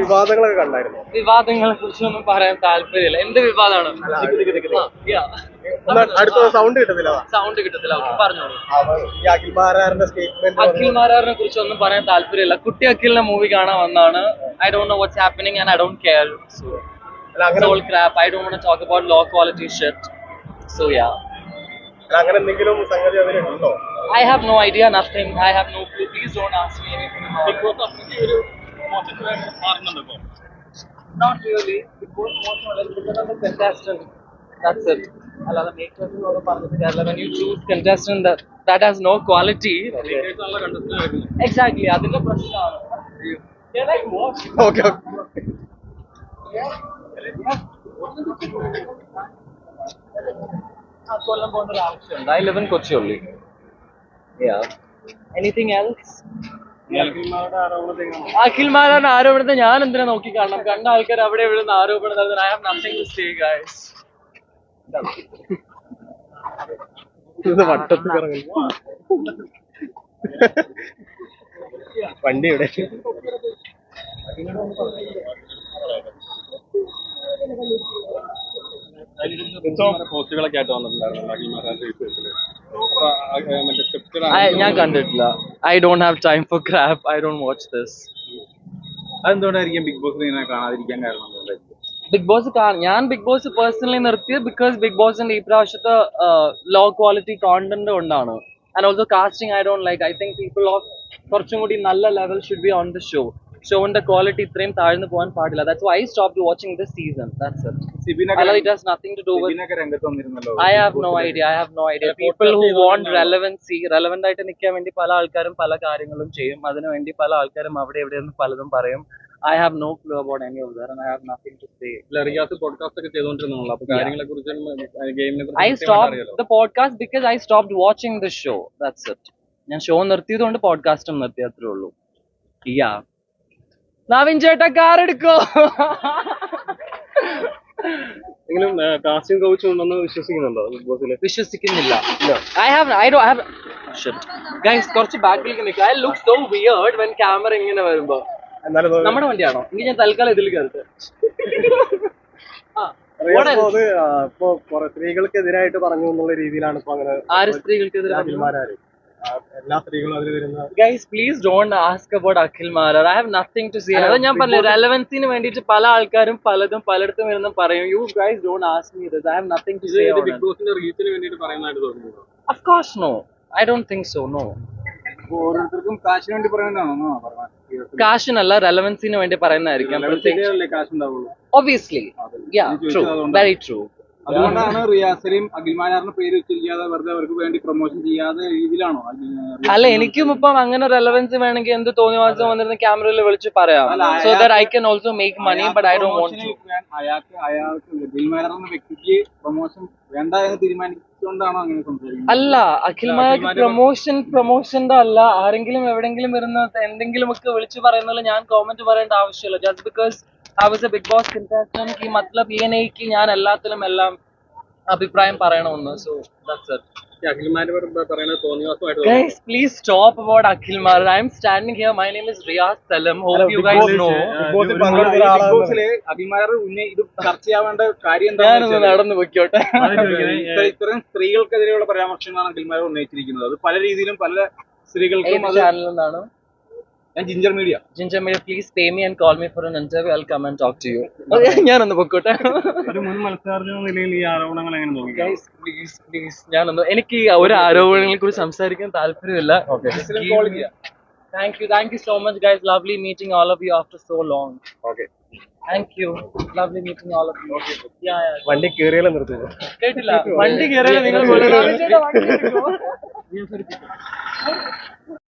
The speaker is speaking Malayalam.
വിവാദങ്ങളൊക്കെ കണ്ടായിരുന്നു. വിവാദങ്ങളെ കുറിച്ചൊന്നും പറയാൻ താല്പര്യമില്ല. എന്ത് വിവാദമാണ്? അടുത്ത സൗണ്ട് കിട്ടത്തില്ല സൗണ്ട് കിട്ടത്തില്ല പറഞ്ഞോളൂ. അഖിൽ മാരാറിനെ കുറിച്ച് ഒന്നും പറയാൻ താല്പര്യമില്ല. കുട്ടി അഖിലിന്റെ മൂവി കാണാൻ വന്നാണ്. I don't know what's happening and I don't care so I don't talk about low quality shirt so yeah അങ്ങനെ എന്തെങ്കിലും സംഗതി അതിലുണ്ടോ I have no idea, nothing. I have no clue. Please don't ask me anything about it. Not really. Because most of it because of the contestant. That's it. അല്ലാതെ makers എന്നൊക്കെ പറഞ്ഞിട്ട് കാര്യമില്ല. When you choose contestant that, that has no quality, exactly, അതിന്റെ പ്രശ്നമാണ്. They're like, what? ഓക്കെ ആ, Kollam പോകേണ്ട ഒരു ആവശ്യമുണ്ട്. I live in Kochi only. Anything else അഖിൽമാരുടെ ആരോപണത്തെ ഞാൻ എന്തിനാ നോക്കി കാണണം? കണ്ട ആൾക്കാർ അവിടെ ഇവിടെ നിന്ന് ആരോപണം നടത്തുന്നത്. I have nothing to say guys ഇത് വട്ടത്ത് കറങ്ങുന്നു വണ്ടി ഇവിടെ പോസ്റ്റുകളൊക്കെ ആയിട്ട് വന്നിട്ടുണ്ടായിരുന്നു. ഞാൻ കണ്ടിട്ടില്ല. I don't have time for crap I don't watch this. അതെന്തുകൊണ്ടായിരിക്കും Bigg Boss ഇങ്ങനെ കാണാതിരിക്കാൻ കാരണം ബിഗ് ബോസ് ഞാൻ ബിഗ് ബോസ് പേഴ്സണലി നിർത്തിയത് ബിക്കോസ് ബിഗ് ബോസിന്റെ ഈ പ്രാവശ്യത്തെ ലോ ക്വാളിറ്റി കോണ്ടന്റ് കൊണ്ടാണ്. And also casting I don't like I think people of കുറച്ചും കൂടി നല്ല level should be on the show ഷോന്റെ quality ഇത്രയും താഴ്ന്നു പോകാൻ പാടില്ല. That's why stop watching this season that's it has nothing to do with ആയിട്ട് നിൽക്കാൻ വേണ്ടി പല ആൾക്കാരും പല കാര്യങ്ങളും ചെയ്യും. അതിനു വേണ്ടി പല ആൾക്കാരും അവിടെ ഇവിടെ നിന്ന് പലതും പറയും. I have no clue about any of that I have nothing to say ലറിയാസ് podcast ഒക്കെ ചെയ്തോണ്ടിരുന്നല്ലോ അപ്പോൾ കാര്യങ്ങളെ കുറിച്ച് ഗെയിമിനെ I stop the podcast because I stop watching the show that's it ഞാൻ ഷോ നിർത്തിയതുകൊണ്ട് പോഡ്കാസ്റ്റും നിർത്തി അത്രേ ഉള്ളൂ. യാ നവീൻ ചേട്ടാ കാർ എടുക്കോ? എങ്കിലും കാസ്റ്റിംഗ് കോച്ച് ഉണ്ടെന്ന് വിശ്വസിക്കുന്നുണ്ടോ ബിഗ് ബോസിൽ വിശ്വസിക്കുന്നില്ല. I have I do have guys കുറച്ച് ബാക്കിലേക്ക് നിൽക്കുക I look so weird when camera ഇങ്ങനെ വരുമ്പോ. നമ്മുടെ വണ്ടിയാണോ? ഇനി ഞാൻ തൽക്കാലം ഇതിൽ കയറട്ടെ. സ്ത്രീകൾക്കെതിരായിട്ട് പറഞ്ഞു എന്നുള്ള രീതിയിലാണ് ഇപ്പൊ അങ്ങനെ ആര് സ്ത്രീകൾക്കെതിരെ എല്ലാ സ്ത്രീകളും അതിൽ വരുന്ന guys please don't ask about Akhil Marar I have nothing to see അതാ ഞാൻ പറഞ്ഞു റെലവൻസിന് വേണ്ടിയിട്ട് പല ആൾക്കാരും പലതും പലയിടത്തും വരുന്ന പറയും. You guys don't ask me this I have nothing to say Bigg ബോസിന്റെ റീച്ചിന് വേണ്ടിയിട്ട് പറയുന്നതായിട്ട് തോന്നുന്നു of course no I don't think so no ഓരോരുത്തർക്കും കാശിന് വേണ്ടി പറയുന്നതാണോ കാശിനല്ല റെലവൻസിന് വേണ്ടി പറയുന്നതായിരിക്കും. Obviously ya true very true അതുകൊണ്ടാണ് റിയാസിനെയും അഖിൽമാനാറിന്റെ പേര് വെച്ചിരിക്കാതെ വെറുതെ അവർക്ക് വേണ്ടി പ്രൊമോഷൻ ചെയ്യാതെ രീതിയിലാണോ? അല്ല എനിക്കും ഇപ്പം അങ്ങനെ റെലവൻസ് വേണമെങ്കിൽ എന്ത് തോന്നിയ മാസം വന്നിരുന്ന ക്യാമറയിൽ വിളിച്ച് പറയാം. So that I can also make money but I don't want to അയാൾക്ക് അയാൾക്ക് അഖിൽമാരാർ എന്ന വ്യക്തിക്ക് പ്രൊമോഷൻ വേണ്ട എന്ന് തീരുമാനിച്ചുകൊണ്ടാണോ അങ്ങനെ സംസാരിക്കുന്നത്? അല്ല അഖിൽമാർക്ക് പ്രൊമോഷൻ പ്രൊമോഷന്റെ അല്ല. ആരെങ്കിലും എവിടെങ്കിലും വരുന്ന എന്തെങ്കിലും ഒക്കെ വിളിച്ചു പറയുന്നതിൽ ഞാൻ കോമന്റ് പറയേണ്ട ആവശ്യമില്ല. Just because I was a Bigg Boss contestant ഈ മത്ലബ് ഈ എനിക്ക് ഞാൻ എല്ലാത്തിലും എല്ലാം അഭിപ്രായം പറയണമെന്ന് so that's it Guys, please stop about Akhil Mar. I'm standing here. My name is Riyaz Salam. Hope you guys know. അഖിൽമാർ ഉന്നയി ഇത് ചർച്ച ചെയ്യാവേണ്ട കാര്യം ഞാനൊന്ന് എന്താണെന്ന് നടന്നു പൊയ്ക്കോട്ടെ ഇത്രയും സ്ത്രീകൾക്കെതിരെയുള്ള പരാമർശങ്ങളാണ് അഖിൽമാർ ഉന്നയിച്ചിരിക്കുന്നത് അത് പല രീതിയിലും പല സ്ത്രീകൾക്കും ഏത് അത് ചാനലിൽ നിന്നാണ് ഞാൻ Ginger Media Ginger Media please pay me and call me for an interview I come and talk to you ഞാനൊന്ന് പൊക്കോട്ടെ. ഒരു മുൻ മത്സരാർത്ഥി എന്ന നിലയിൽ ഈ ആരോപണങ്ങൾ എങ്ങനെ തോന്നി ഗൈസ് പ്ലീസ് പ്ലീസ് ഞാനൊന്ന് എനിക്ക് ഈ ഒരു ആരോപണങ്ങളെ കുറിച്ച് സംസാരിക്കാൻ താല്പര്യമില്ല. Thank you thank you so much guys lovely meeting all of you after so long okay thank you lovely meeting all of you വണ്ടി കയറിയാലും നിർത്തുന്നു കേട്ടില്ല. വണ്ടി കേറിയല്ല നിങ്ങൾ